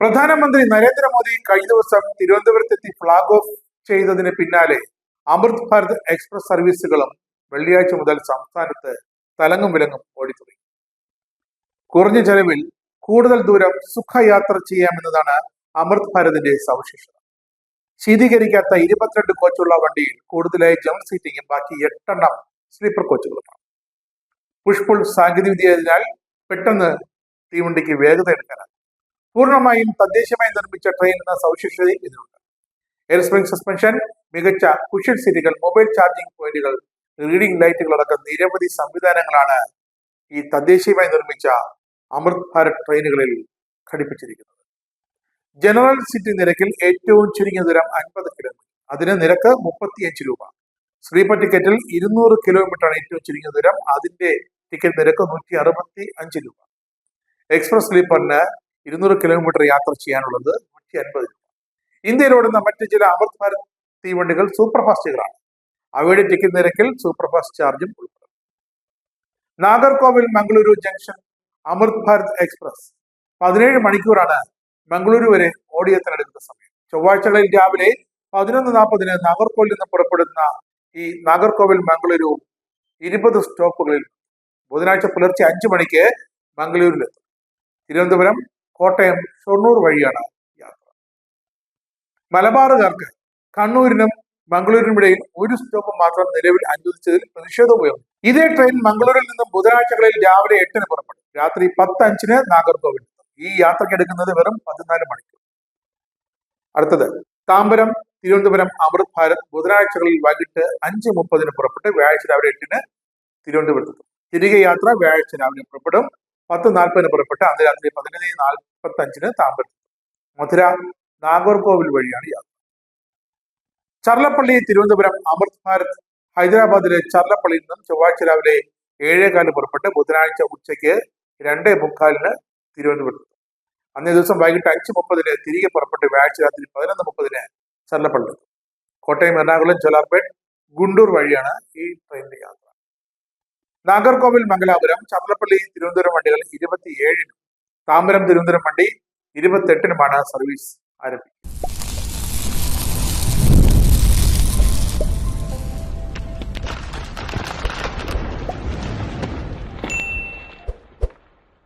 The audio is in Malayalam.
പ്രധാനമന്ത്രി നരേന്ദ്രമോദി കഴിഞ്ഞ ദിവസം തിരുവനന്തപുരത്തെത്തി ഫ്ളാഗ് ഓഫ് ചെയ്തതിന് പിന്നാലെ അമൃത് ഭാരത് എക്സ്പ്രസ് സർവീസുകളും വെള്ളിയാഴ്ച മുതൽ സംസ്ഥാനത്ത് തലങ്ങും വിലങ്ങും ഓടിത്തുടങ്ങി. കുറഞ്ഞ ചെലവിൽ കൂടുതൽ ദൂരം സുഖയാത്ര ചെയ്യാമെന്നതാണ് അമൃത് ഭാരതിന്റെ സവിശേഷത. ശീതീകരിക്കാത്ത ഇരുപത്തിരണ്ട് കോച്ചുള്ള വണ്ടിയിൽ കൂടുതലായി ജനറൽ സീറ്റിംഗും ബാക്കി എട്ടെണ്ണം സ്ലീപ്പർ കോച്ചുകളുമാണ്. പുഷ്പുൾ സാങ്കേതികവിദ്യയായതിനാൽ പെട്ടെന്ന് തീവണ്ടിക്ക് വേഗത എടുക്കാനാണ് പൂർണമായും തദ്ദേശമായി നിർമ്മിച്ച ട്രെയിൻ എന്ന സവിശേഷതയും ഇതിനുണ്ട് എയർ സ്പ്രിംഗ് സസ്പെൻഷൻ മികച്ച കുഷൻ സീറ്റുകൾ മൊബൈൽ ചാർജിംഗ് പോയിന്റുകൾ റീഡിംഗ് ലൈറ്റുകൾ അടക്കം നിരവധി സംവിധാനങ്ങളാണ് ഈ തദ്ദേശീയമായി നിർമ്മിച്ച അമൃത് ഭാരത് ട്രെയിനുകളിൽ ഘടിപ്പിച്ചിരിക്കുന്നത്. ജനറൽ സീറ്റ് നിരക്കിൽ ഏറ്റവും ചുരുങ്ങിയ ദൂരം അൻപത് കിലോമീറ്റർ അതിന് നിരക്ക് മുപ്പത്തിയഞ്ച് രൂപ. സ്ലീപ്പർ ടിക്കറ്റിൽ ഇരുന്നൂറ് കിലോമീറ്റർ ആണ് ഏറ്റവും ചുരുങ്ങിയ ദൂരം. അതിന്റെ ടിക്കറ്റ് നിരക്ക് നൂറ്റി അറുപത്തി അഞ്ച് രൂപ എക്സ്പ്രസ് സ്ലീപ്പറിന് ഇരുന്നൂറ് കിലോമീറ്റർ യാത്ര ചെയ്യാനുള്ളത് നൂറ്റി അൻപത് രൂപ. ഇന്ത്യയിലോടുന്ന മറ്റ് ചില അമൃത് ഭാരത് തീവണ്ടികൾ സൂപ്പർഫാസ്റ്റുകളാണ്. അവയുടെ ടിക്കറ്റ് നിരക്കിൽ സൂപ്പർഫാസ്റ്റ് ചാർജും ഉൾപ്പെടും. Nagercoil Mangaluru junction Amrit Bharat express. പതിനേഴ് മണിക്കൂറാണ് മംഗളൂരു വരെ ഓടിയെത്താനെടുക്കുന്ന സമയം. ചൊവ്വാഴ്ചകളിൽ രാവിലെ പതിനൊന്ന് നാൽപ്പതിന് നാഗർകോവിൽ നിന്ന് പുറപ്പെടുന്ന ഈ നാഗർകോവിൽ മംഗളൂരു ഇരുപത് സ്റ്റോപ്പുകളിൽ ബുധനാഴ്ച പുലർച്ചെ അഞ്ചു മണിക്ക് മംഗളൂരിലെത്തും. തിരുവനന്തപുരം കോട്ടയം ഷൊർണൂർ വഴിയാണ് യാത്ര. മലബാറുകാർക്ക് കണ്ണൂരിനും മംഗളൂരിനും ഇടയിൽ ഒരു സ്റ്റോപ്പ് മാത്രം നിലവിൽ അനുവദിച്ചതിൽ പ്രതിഷേധമുയർന്നു ഇതേ ട്രെയിൻ മംഗളൂരിൽ നിന്നും ബുധനാഴ്ചകളിൽ രാവിലെ എട്ടിന് പുറപ്പെടും രാത്രി പത്ത് അഞ്ചിന് നാഗർകോവിൽ ഈ യാത്രയ്ക്ക് എടുക്കുന്നത് വെറും പതിനാല് മണിക്കൂർ. അടുത്തത് താമ്പരം തിരുവനന്തപുരം അമൃത് ഭാരത് ബുധനാഴ്ചകളിൽ വൈകിട്ട് അഞ്ച് മുപ്പതിന് പുറപ്പെട്ട് വ്യാഴാഴ്ച രാവിലെ എട്ടിന് തിരുവനന്തപുരത്ത് തിരികെ യാത്ര വ്യാഴാഴ്ച രാവിലെ പുറപ്പെടും. പത്ത് നാൽപ്പതിന് പുറപ്പെട്ട് അന്ന് രാത്രി പതിനേഴ് നാൽപ്പത്തി അഞ്ചിന് താമ്പരം മധുര നാഗർകോവിൽ വഴിയാണ് യാത്ര. ചർലപ്പള്ളി തിരുവനന്തപുരം അമൃത് ഭാരത് ഹൈദരാബാദിലെ ചർലപ്പള്ളിയിൽ നിന്നും ചൊവ്വാഴ്ച രാവിലെ ഏഴേകാലിന് പുറപ്പെട്ട് ബുധനാഴ്ച ഉച്ചയ്ക്ക് രണ്ടേ മുക്കാലിന് തിരുവനന്തപുരത്ത്. അന്നേ ദിവസം വൈകിട്ട് അഞ്ച് മുപ്പതിന് തിരികെ പുറപ്പെട്ട് വ്യാഴ്ച രാത്രി പതിനൊന്ന് മുപ്പതിന് ചർലപ്പള്ളി കോട്ടയം എറണാകുളം ജോലാർപേട്ട് ഗുണ്ടൂർ വഴിയാണ് ഈ ട്രെയിനിന്റെ യാത്ര. നാഗർകോവിൽ മംഗലാപുരം ചന്ദ്രപ്പള്ളി തിരുവനന്തപുരം വണ്ടികൾ ഇരുപത്തിയേഴിനും താമ്പരം തിരുവനന്തപുരം വണ്ടി ഇരുപത്തെട്ടിനുമാണ് സർവീസ് ആരംഭിക്കുന്നത്.